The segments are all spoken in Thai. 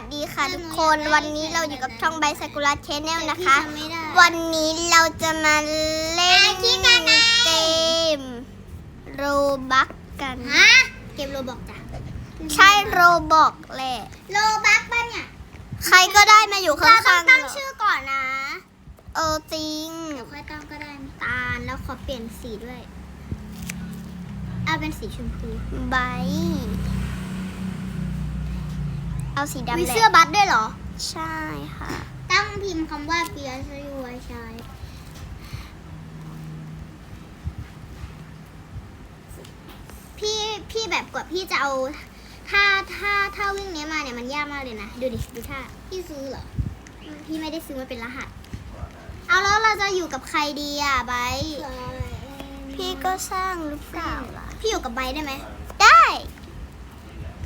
วัสดีค่ะทุกคนวันนี้เราอยู่กับช่องไบซากุระชแนลนะคะแต่พี่จำไม่ได้วันนี้เราจะมาเล่นอะคิดกันนะเกมโรบักกันฮะเกมโรบอกจ้ะใช่โรบอกแหละโรบักป่ะเนี่ยใครก็ได้มาอยู่ข้าเราต้องงๆตั้งเหรอชื่อก่อนนะ เออจริงเดี๋ยวค่อยตั้งก็ได้ตาลแล้วขอเปลี่ยนสีด้วยเอาเป็นสีชมพูไบ เอาสีดำมีแหละเสื้อบัตด้วยเหรอ ใช่ค่ะ ตั้งพิมพ์คำว่าเปียชยูไวชายพี่พี่แบบกว่าพี่จะเอาถ้าถ้าถ้าวิ่งเนี้ยมาเนี่ยมันยากมากเลยนะ ดูดิดูท่าพี่ซื้อเหรอ พี่ไม่ได้ซื้อมาเป็นรหัส เอาแล้วเราจะอยู่กับใครดีอะไบร์ทพี่ก็สร้างหรือเปล่าล่ะพี่อยู่กับไบร์ทได้ไหมได้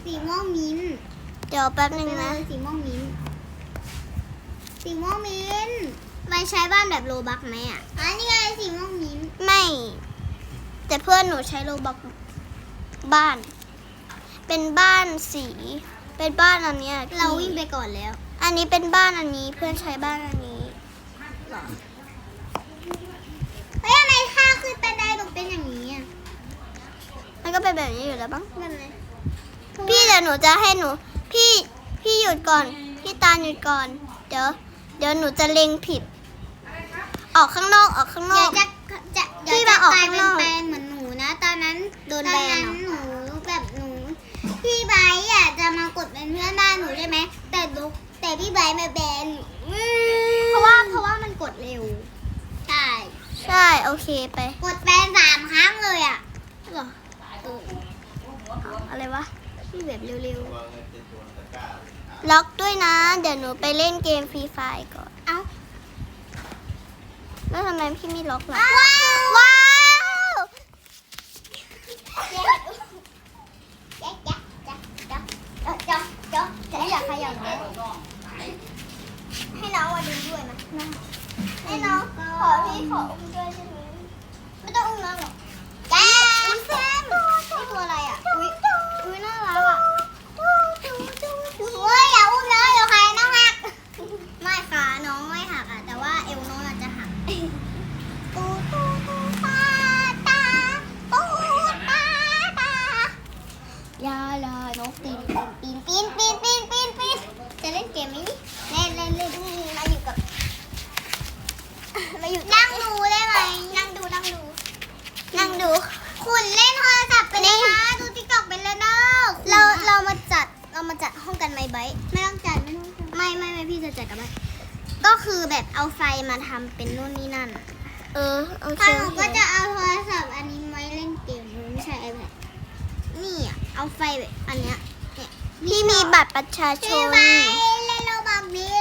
สีม่วงมิ้นท์ เดี๋ยวแป๊บนึงไปเลนะยสีม่วงมิ้นท์สีม่วงมิ้นท์ไม่ใช้บ้านแบบโลบักไหมอะ อันนี้ไงสีม่วงมิ้นท์ไม่ แต่เพื่อนหนูใช้โรบอกบ้าน เป็นบ้านสี เป็นบ้านอันเนี้ยพี่เราวิ่งไปก่อนแล้ว อันนี้เป็นบ้านอันนี้เพื่อนใช้บ้านอันนี้หรอเฮ้ยทำไมข้าขึ้นไปได้มันเป็นอย่างนี้อะมันก็เป็นแบบนี้อยู่แล้วบ้างแบบไหนพี่เดี๋ยวหนูจะให้หนู พี่พี่หยุดก่อน พี่ตาลหยุดก่อน เดี๋ยว เดี๋ยวหนูจะเล็งผิด ออกข้างนอกออกข้างนเดี๋อยกวจะจะพี่เดี๋ยวมาจะออกกลายข้างเป็นนอกแปลงเหมือนหนูนะ ตอนนั้นโดนตอแบนนนั้นเหรอหนูแบบหนูพี่ไบร์ทอะจะมากดเป็นเพื่อนบ้านหนูใช่ไหมแต่ดูแต่พี่ไบร์ทมาแบนหนูเพราะว่าเพราะว่ามันกดเร็วใช่ใช่โอเคไปกดแบนสามครั้งเลยอะเหรอเอออะไรวะ พี่แบบเร็วล็อกด้วยนะ เดี๋ยวหนูไปเล่นเกมฟรีไฟก่อนๆเอ้า แล้วทำไมพี่ไม่ล็อกล่ะว้าว เอาไฟอันเนี้ยเนี่ยพี่มีบัตรประชาชพี่นไบร์ทเล่นโรบอกดี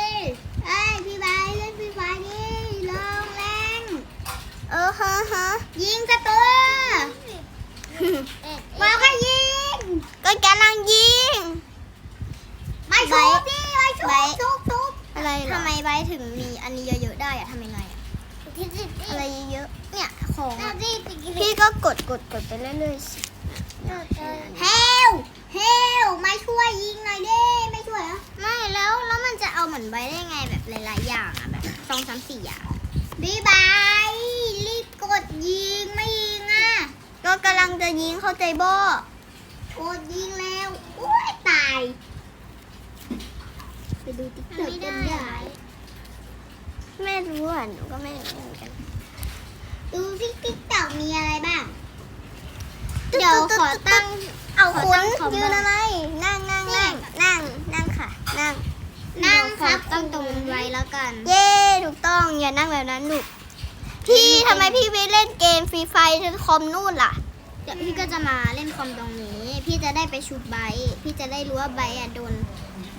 เอ้ยพี่ไบร์ทเล่นฟรีไฟร์ดิลงเล่นเออฮะฮะยิงสตัวมาค่ยิงก็กำลังยิง ไม่ชุบดิไม่ชุบทุบชุบอะไรทำไมไบถึงมีอันนี้เยอะๆได้อะทำยังไงอะอะไรเยอะเนี่ยของอะพี่ก็กดกดกดไปเรื่อยๆสิ เฮลเฮลไม่ช่วยยิงหน่อยดิไม่ช่วยเหรอไม่แล้วแล้วมันจะเอาเหมือนไบร์ทได้ไงแบบหลายๆอย่างอะแบบสองสามสี่อย่างบีบายรีบกดยิงไม่ยิงอะก็กำลังจะยิงเข้าใจบ่กดยิงแล้วอุ้ยตาย ไปดูติ๊กต็อกกันได้ไม่รู้อะหนูก็ไม่รู้เหมือนกัน ดูสิติ๊กต็อกมีอะไรบ้าง เดี๋ยวขอตั้งเอาขอคุตั้ณงคอมยืนอะไร นั่งนั่งนั่งนั่งนั่งค่ะ นั่ง นั่งครับตั้งตรงไว้แล้วกัน เย้ถูกต้องอย่านั่งแบบนั้นลูกพี่ทำไมพี่ไปเล่นเกมฟรีไฟที่คอมนู่นล่ะเดี๋ยวพี่ก็จะมาเล่นคอมตรงนี้ พี่จะได้ไปชุบไบร์ทพี่จะได้รู้ว่าไบร์ทอะโดน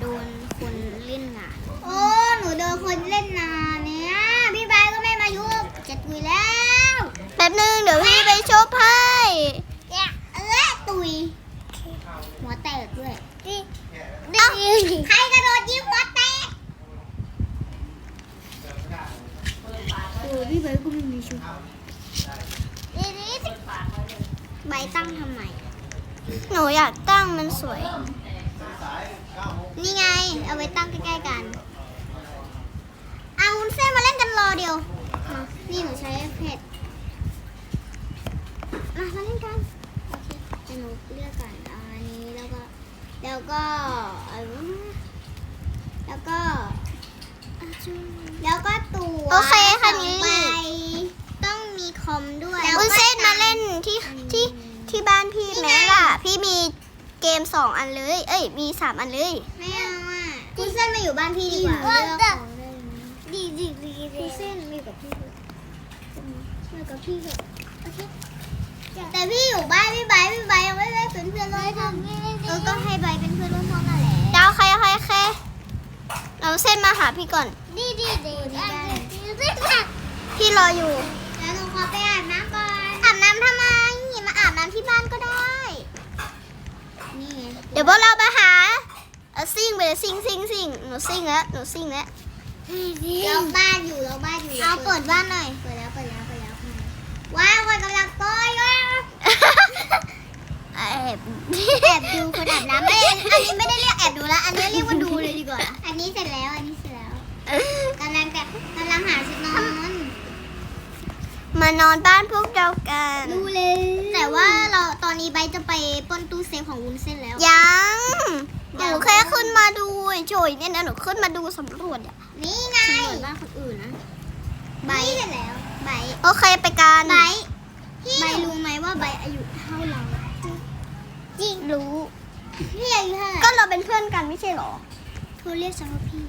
โดนคนเล่นงานโอ้หนูโดนคนเล่นงานเนี่ยพี่ไบร์ทก็ไม่มายุบจะตุยแล้วแป๊บนึงเดี๋ยวพี่ไปชบให้เนี่ยเออ ตุย หัวแตกด้วยเอ้าใครกระโดดยิงหัวแตกโอ้พี่ไบร์ทก็ไม่มีชุบใบตั้งทำไม หนูอยากตั้งมันสวย นี่ไงโอเอาไว้ตั้งใกล้ๆกันเอาวุ้นเส้นมาเล่นกันรอเดียวมานี่หนูใช้เพจมามาเล่นกัน โอเคเดี๋ยวหนูเลือกก่อนเอาอันนี้แล้วก็ แล้วก็เอาแล้วก็ แล้วก็ตัวโอเคค่ะสองนี่ใบต้องมีคอมด้วยวุ้นเส้นมาเล่นที่ที่ที่บ้านพี่แม่ล่ะ พี่มีเกมสองอันเลย เอ้ย มีสามอันเลย ไม่เอาอะวุ้นเส้นมาอยู่บ้านพี่ดีกว่าเออเลือกของได้เลยดีดีดีวุ้นเส้นมาอยู่กับพี่เถอะมาอยู่กับพี่เถอะโอเค แต่พี่อยู่บ้านพี่ไบร์ทพี่ไบร์ทยังไม่ได้เป็นเพื่อนร่วมห้องเออก็ให้ไบร์ทเป็นเพื่อนร่วมห้องนั่นแหละดาวใครใครใครเอาเส้นมาหาพี่ก่อน ดีดีดีดีได้พี่รออยู่แล้วหนูขอไปอาบน้ำก่อนอาบน้ำทำไมมาอาบน้ำที่บ้านก็ได้ นี่ไงเดี๋ยวพวกเรามาหาเอาซิ่งไปเลยซิ่งซิ่งซิ่งหนูซิ่งแล้วหนูซิ่งแล้วล็อกบ้านอยู่ล็อกบ้านอยู่เอาเปิดบ้านหน่อยเปิดแล้วเปิดแล้วเปิดแล้วว้าวคนกำลังโกยว้าว แอบแอบดูคนอาบน้ำไม่อันนี้ไม่ได้เรียกแอบดูแล้วอันนี้เรียกว่าดูเลยดีกว่า อันนี้เสร็จแล้ว อันนี้เสร็จแล้วกำลังแต่กำลังหาชุดนอน มานอนบ้านพวกเรากันดูเลย แต่ว่าเราตอนนี้ใบจะไปปล้นตู้เซฟของวุ้นเส้นแล้ว ยังหนูแค่ขึ้นมาดูเฉยๆเนี่ยนะหนูขึ้นมาดูสำรวจอะนี่ไงสำรวจบ้านคนอื่นนะ ใบเสร็จแล้ว ใบ โอเคไปกัน ใบ ใบรู้ไหมว่าใบอายุเท่าเรา จริงรู้ พี่อายุเท่าไหร่ก็เราเป็นเพื่อนกันไม่ใช่เหรอเธอเรียกฉันว่าพี่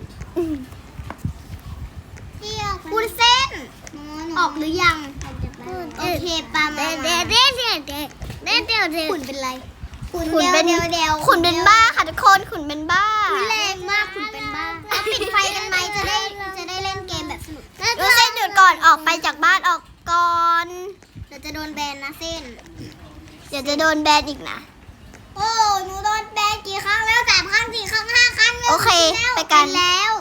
พี่ออกวุ้นเส้น ออกหรือยัง โอเคปามาเด็ดเด็ดเด็ดเด็ดเด็ดเด็ดเด็ดขุนเป็นไรขุนขุนเป็นเดียวเดียวขุนเป็นบ้าค่ะทุกคนขุนเป็นบ้าขุนแรงมากขุนเป็นบ้าเราปิดไฟกันไหมจะได้จะได้เล่นเกมแบบสนุกดูเส้นหยุดก่อนออกไปจากบ้านออกก่อน เราจะโดนแบนนะเส้น เดี๋ยวจะโดนแบนอีกนะ โอ้หนูโดนแบนกี่ครั้งแล้วสามครั้งสี่ครั้งห้าครั้งแล้วโอเคแล้วไปกัน แล้ว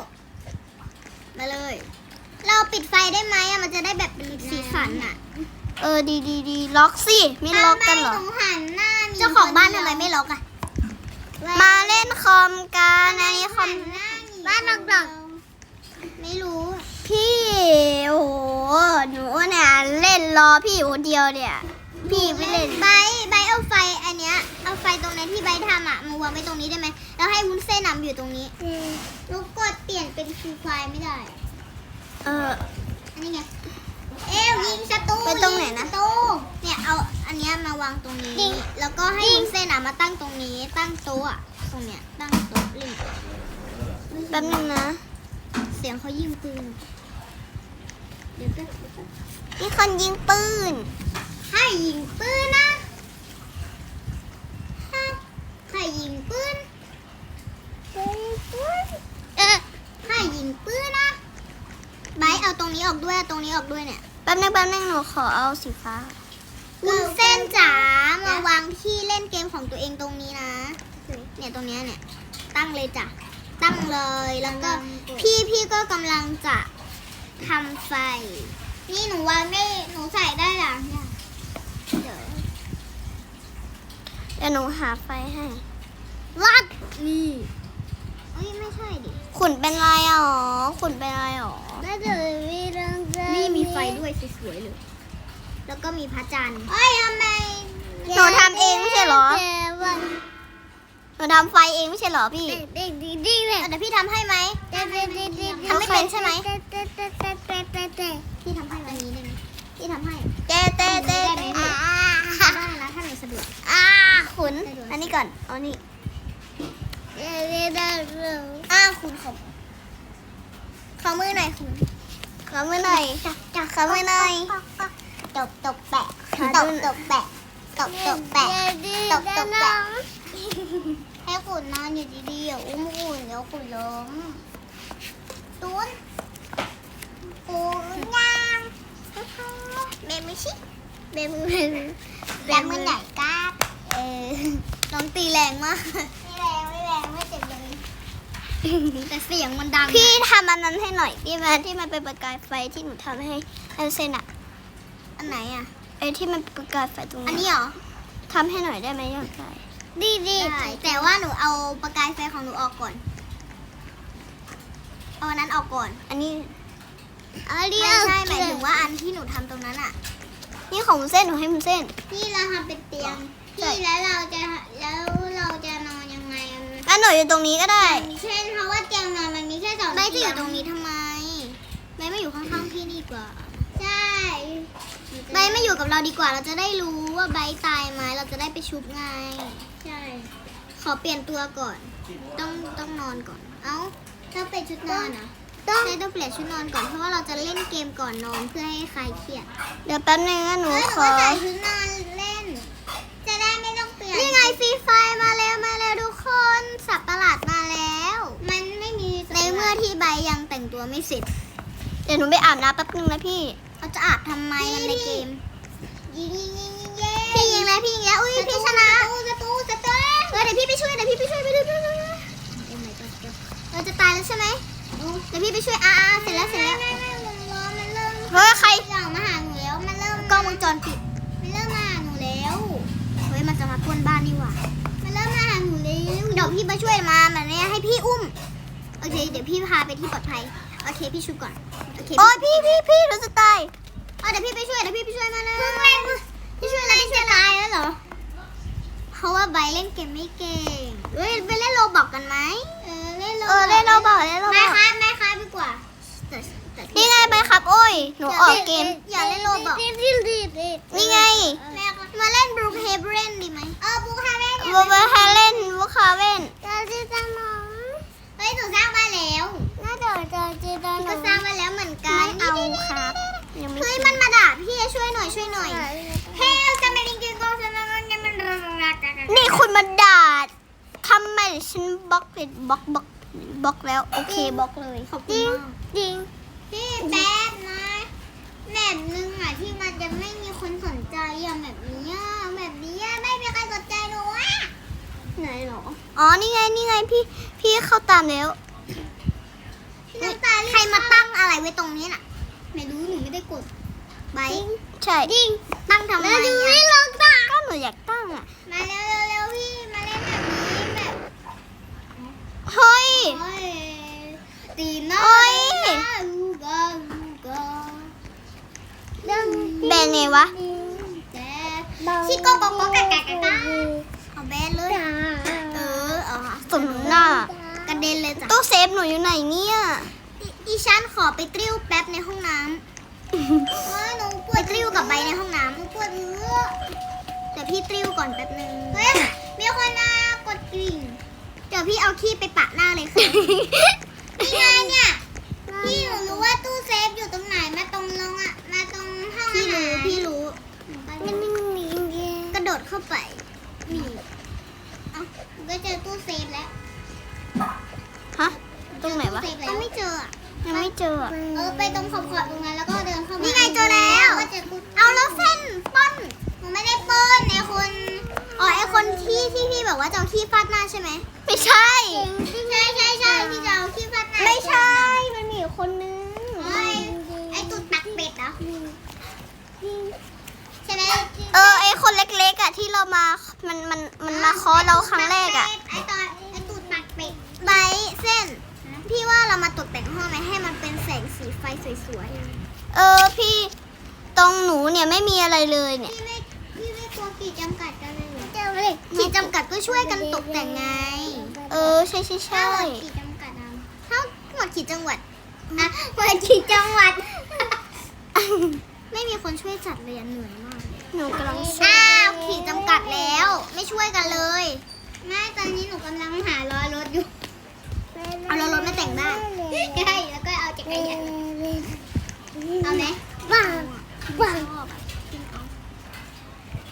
มาเลย เราปิดไฟได้ไหมอะมันจะได้แบบเป็นสีสันอะเออดีดีดีล็อกสิไม่ล็อกกันเหรอ ทำไมนูหันหน้าเจ้าของบ้านทำไมไม่ล็อกอะมาเล่นคอมกันอันนี้คอม บ้านดอกๆ ไม่รู้พี่โอ้โหหนูเนี่ยเล่นรอพี่อยู่คนเดียวเนี่ย พี่ไม่เล่นใบใบเอาไฟอันเนี้ยเอาไฟตรงนั้นที่ใบทำอะมาวางไว้ตรงนี้ได้ไหมแล้วให้วุ้นเส้นนำอยู่ตรงนี้ลูกกดเปลี่ยนเป็นฟูไฟไม่ได้ เอออันนี้ไงเอวยิงศัตรูไปตรงไหนนะยิศัตรูเนี่ยเอาอันเนี้ยมาวางตรงนี้ แล้วก็ให้วุ้นเส้นอะมาตั้งตรงนี้ ตั้งโต๊ะอะตรงเนี้ยตั้งโต๊ะเล่นแป๊บนึงนะ เสียงเขายิงปืนเดี๋ยวแป๊บ มีคนยิงปืน ให้ยิงปืนนะฮะให้ยิงปืนเออให้ยิงปืนนะไบร์ทเอาตรงนี้ออกด้วยเอาตรงนี้ออกด้วยเนี่ยแป๊บนึงแป๊บนึงหนูขอเอาสีฟ้าวุ้นเส้นจ๋ามาวางที่เล่นเกมของตัวเองตรงนี้นะ เนี่ยตรงเนี้ยเนี่ย ตั้งเลยจ้ะ ตั้งเลยแล้วก็พี่พี่ก็กำลังจะ ทำไฟ นี่หนูวางได้หนูใส่ได้หรือยังเดี๋ยวเดี๋ยวหนูหาไฟให้วัดนี่เอ้ยไม่ใช่ดิขุนเป็นไรอ๋อขุนเป็นไรอ๋อนี่มีไฟด้วยสวยๆเลย แล้วก็มีพระจันทร์เอ้ยทำไมหนูทำเองไม่ใช่เหรอ หนูทำไฟเองไม่ใช่เหรอพี่เด็กดีดีเลยเดี๋ยวพี่ทำให้ไหมทำไม่เป็นใช่ไหมพี่ทำให้วันนี้ได้ไหมพี่ทำให้เต้เต้เต้ได้ไหมอ่าได้นะถ้าหนูสะดวกอ่าขุนอันนี้ก่อนเอานี่อ้าวคุณขอขอมือหน่อยคุณขอมือหน่อยขอมือหน่อยตบตบแปะขอตดูบตบแปะตบตบแปะตบตบแปะ ให้คุณนอนอยู่ดีๆอย่าอุ้มคุณเดี๋ยวคุณล้มตุ้นคุณยังเบมือชิเบมือเบมือเบมือไหนก้าเออน้องตีแรงมากไม่แรงไม่แรงไม่เจ็บเลยแต่เสียงมันดัง พี่ทำอันนั้นให้หน่อยพี่มันที่มันเป็นประกายไฟที่หนูทำให้อันเซนอะอันไหนอะไอ้ที่มันเป็นประกายไฟตรงนี้อันนี้เหรอทำให้หน่อยได้ไหมอยากได้ ดีดีแต่ว่าหนูเอาประกายไฟของหนูออกก่อน เอาอันนั้นออกก่อน อันนี้ไม่ใช่หมายถึงว่าอันที่หนูทำตรงนั้นอะ นี่ของมุนเส้นหนูให้มุนเส้นพี่เราทำเป็นเตียงใช่พี่แล้วเราจะแล้วเราจะนอนยังไงอะงั้นหนูอยู่ตรงนี้ก็ได้เช่นเพราะว่าเตียงนอนมันมีแค่สองไม่จะอยู่ตรงนี้ทำไมไม่ไม่อยู่ข้างๆพี่ดีกว่า ใช่ใบไม่อยู่กับเราดีกว่าเราจะได้รู้ว่าใบตายไหมเราจะได้ไปชุบไง ใช่ ขอเปลี่ยนตัวก่อน ต้องต้องนอนก่อน เอ้าต้องเปลี่ยนชุดนอนเหรอใช่ต้องเปลี่ยนชุดนอนก่อน เพราะว่าเราจะเล่นเกมก่อนนอนเพื่อให้คลายเครียดเดี๋ยวแป๊บนึงนะหนูเฮ้ยขอใส่ชุดนอนเล่น จะได้ไม่ต้องเปลี่ยน นี่ไงฟรีไฟมาแล้วมาแล้วทุกคน สับประหลาดมาแล้ว มันไม่มีในเมื่อที่ใบยังแต่งตัวไม่เสร็จ เดี๋ยวหนูไปอาบน้ำแป๊บนึงนะพี่ เราจะอาบทำไมมันในเกม ยิงยิงยิงยิงพี่ยิงแล้วพี่ยิงแล้ว อุ้ยพี่ชนะสตูสตูเออ เดี๋ยวพี่ไปช่วยเดี๋ยวพี่ไปช่วยไปดูดูดูเราจะตายแล้วใช่ไหมเดี๋ยวพี่ไปช่วยอ่าเสร็จแล้วเสร็จแล้วมันเริ่มเฮ้ยใครหลังมาหาหนูแล้วมันเริ่มกล้องวงจรปิดมันเริ่มมาหาหนูแล้วเฮ้ยมันจะมาพ่นบ้านนี่หว่ามันเริ่มมาหาหนูแล้วเดี๋ยวพี่มาช่วยมาแบบนี้ให้พี่อุ้มโอเคเดี๋ยวพี่พาไปที่ปลอดภัยโอเคพี่ชุบก่อนโอเคโอ้ยพี่พี่พี่หนูจะตายเอาเดี๋ยวพี่ไปช่วยเดี๋ยวพี่ไปช่วยมาเลยพี่ช่วยแล้วพี่ช่วยตายแล้วเหรอ ราะว่าใบเล่นเกมไม่เก่งเฮ้ยไปเล่นโรบอกกันไหมเออเล่นโรเออเล่นเราบอกเล่นเราบไม่อกครับไม่ครับดีกว่าแต่แต่พี่นี่ไงไปครับ โอ้ย หนูออกเกม อย่าเล่นโรบอกนี่ไงแม่ก็มาเล่นบรูเฮเบรนดีไหมเออบรูเฮเบรนบูเบอร์ฮาเล่นบูคาเว่นเราจะสร้างน้องเฮ้ยหนูสร้างมาแล้วน่าเดี๋ยวจะจะจะก็สร้างมาแล้วเหมือนกันไม่เอาครับยังไม่เฮ้ยถึงมันมาด่าพี่ช่วยหน่อยช่วยหน่อย นนี่คุณมาด่าทำไมฉันบล็อกเลยบล็อกบล็อกบล็อกแล้ว โอเคบล็อกเลยขอบคุณมากจริงพี่แป๊บนะแบบนึงอะที่มันจะไม่มีคนสนใจอะแบบนี้อะแบบนี้อะไม่มีใครสนใจหนูอะไหนหรออ๋อนี่ไงนี่ไงพี่พี่เข้าตามแล้ว น้ำตาใครมาตั้งอะไรไว้ตรงนี้น่ะ ไม่รู้หนูไม่ได้กดไบใช่ จริงตั้งทำไมแล้วดูให้ลงตั้งก็ห นูอยากตั้งอะ มาเร็วเร็วๆพี่ มาเล่นแบบนี้แบบเฮ้ย โอ้ยตีน้โอ้ยลูกาลูกาแบนไงวะชิโกโกโกกะกะกะกะเอาแบนเลย เออเอาค่ะสมหน้ากระเด็นเลยจ้ะตู้เซฟหนูอยู่ไหนเนี่ยอีอีฉันขอไปตริ้วแป๊บในห้องน้ำเฮ้ยหนูปวดตริ้วกับใบในห้องน้ำหนูปวดเนื้อเดี๋ยวพี่ตริ้วก่อนแป๊บนึงเฮ้ยมีคนมากดกริ่งเดี๋ยวพี่เอาขี้ไปปะหน้าเลยค่ะนี่ไงเนี่ยพี่หนูรู้ว่าตู้เซฟอยู่ตรงไหนมาตรงลงอะมาตรงห้องอาหารพี่รู้พี่รู้กระโดดเข้าไปนี่เอ้าหนูก็เจอตู้เซฟแล้วฮะตรงไหนวะเจอตู้เซฟแล้วไม่เจออะยังไม่เจออะเออไปตรงขอบขอบตรงนั้นแล้วก็เดินเข้ามานี่ไงเจอแล้วเอาแล้วเส้นป้นหนูไม่ได้เปิ้ลไอคน อ๋อไอคนที่ที่พี่แบบ ว่าจะเอาขี้ฟาดหน้าใช่ไหมไม่ใช่ ใช่ใช่ใช่ที่จะเอาขี้ฟาดหน้าไม่ใช่ มันมีอยู่คนนึงไอไอตุดปักเป็ดเหรอใช่ไหมเออไอคนเล็กๆอะที่เรามา มันมันมันมาเคอเราครั้งแรกอะ ไอตอนไอตูดปักเป็ดใบเส้น พี่ว่าเรามาตกแต่งห้องไหมให้มันเป็นแสงสีไฟสวยๆ เออพี่ตรงหนูเนี่ยไม่มีอะไรเลยเนี่ย พี่ไม่พี่ไม่กลัวขีดจำกัดกันเลย เหรอเจ้าเลยขีดจำกัดก็ช่วยกันตกแต่งไง เออใช่ใช่ถ้าใช่หมดขีดจำกัดอะถ้าหมดขีดจังหวัดอะหมดขีดจังหวัด ไม่มีคนช่วยจัดเลยอะเหนื่อยมากหนูกำลังช่วยอ้าวขีดจำกัดแล้ว ไม่ช่วยกันเลยไม่ตอนนี้หนูกำลังหาล้อรถอยู่ เอาล้อรถมาแต่งบ้านใช่แล้วก็เอาจักรยานเอาไหมบ้าบ้า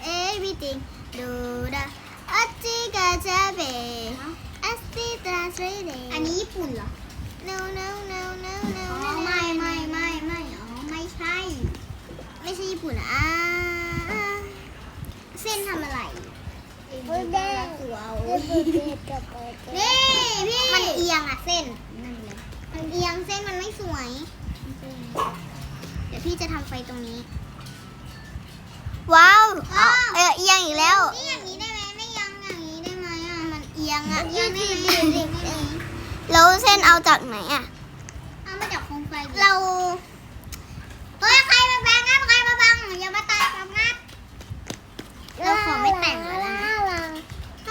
เอ้ยพี่ติงดูดาอัจจิกาจาเบอัสติตาสเรเดอันนี้ญี่ปุ่น เหรอ no no no no no ไม่ไม่ไม่ไม่อ๋อไม่ใช่ ไม่ใช่ญี่ปุ่นอะอ่าเส้นทำอะไรตัวเอานี่พี่มันเอียงอะเส้นนั่นเลยมันเอียงเส้นมันไม่สวย เดี๋ยวพี่จะทำไฟตรงนี้ ว้าวเอาว้าวเออเอียงอีกแล้ว นี่อย่างนี้ได้ไหมไม่เอียงอย่างนี้ได้ไหมอะมันเอียงอะเอียงได้ไหม แล้วเส้นเอาจากไหนอะมาจากโคมไฟเรา เฮ้ยใครมาบังงับใครมาบังอย่ามาตายกับงับเราขอไม่แต่งแล้วนะ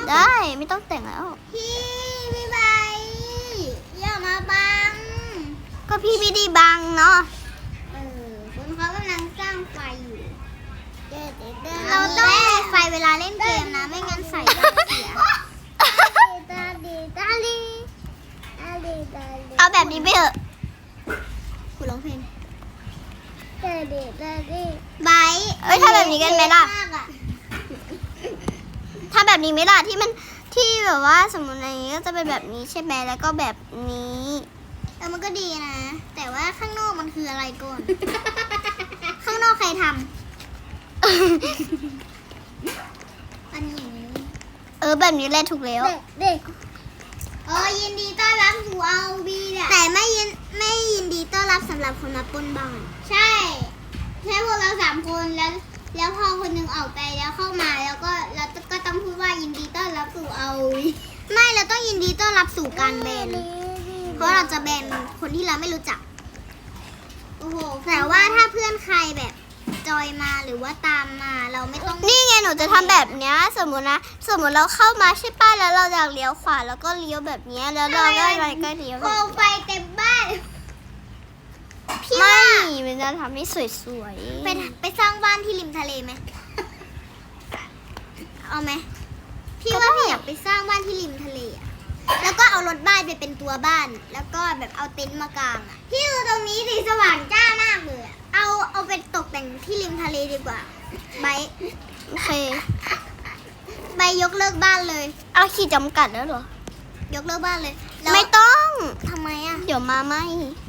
ได้ไม่ต้องแต่งแล้ว พี่พี่ใบอย่ามาบัง ก็พี่ไม่ได้บังเนาะเออคุณเขากำลังสร้างไฟอยู่ เราเราต้ต้อองงไฟเวลาเล่นเกมนะ ไม่งั้นใส่จะเสีย เอาแบบนี้ไปเถอะคุณร้องเพลงไบเอ้ยถ้าแบบนี้กันไหมล่ะมากอถ้าแบบนี้ไหม่ล่ะที่มันที่แบบว่าสมมติในนี้ก็จะเป็นแบบนี้ใช่ไหมแล้วก็แบบนี้เออมันก็ดีนะ แต่ว่าข้างนอกมันคืออะไรก่อน ข้างนอกใครทำอันนี้ เออแบบนี้แหละถูกแล้วเด็ก เออยินดีต้อนรับสู่เอาบีแหละแต่ไม่ยินไม่ยินดีต้อนรับสำหรับคนมาปล้นบ้านใช่ใช่พวกเราสามคนแล้วแล้วพอคนหนึงออกไปแล้วเข้ามาแล้วก็เราก็ต้องพูดว่ายินดีต้อนรับสู่เอาวีไม่เราต้องยินดีต้อนรับสู่การแบนเพราะเราจะแบนคนที่เราไม่รู้จักโอ้โหแต่ว่าถ้าเพื่อนใครแบบ จอยมาหรือว่าตามมาเราไม่ต้องนี่ไงหนูจะทำแบบเนี้ยสมมตินะ สมมติเราเข้ามาใช่ป้ะแล้วเราอยากเลี้ยวขวาแล้วก็เลี้ยวแบบเนี้ยแล้วเราก็อะไรก็เลี้ยวโคแบบมไฟเต็มบ้านพี่ไม่ว่ามันจะทำให้สวยไปไปสร้างบ้านที่ริมทะเลไหมเอาไหมพี่ว่าพี่อยากไปสร้างบ้านที่ริมทะเลอะ แล้วก็เอารถบ้านไปเป็นตัวบ้าน แล้วก็แบบเอาเต็นท์มากางอะพี่ดูตรงนี้สีสว่างจ้ามากเลยอะเอาเอาไปตกแต่งที่ริมทะเลดีกว่าใบๆโอเคใบยกเลิกบ้านเลย เอาขีดจำกัดแล้วเหรอ ยกเลิกบ้านเลยแล้วไม่ต้อง ทำไมอะเดี๋ยวมาไม่ท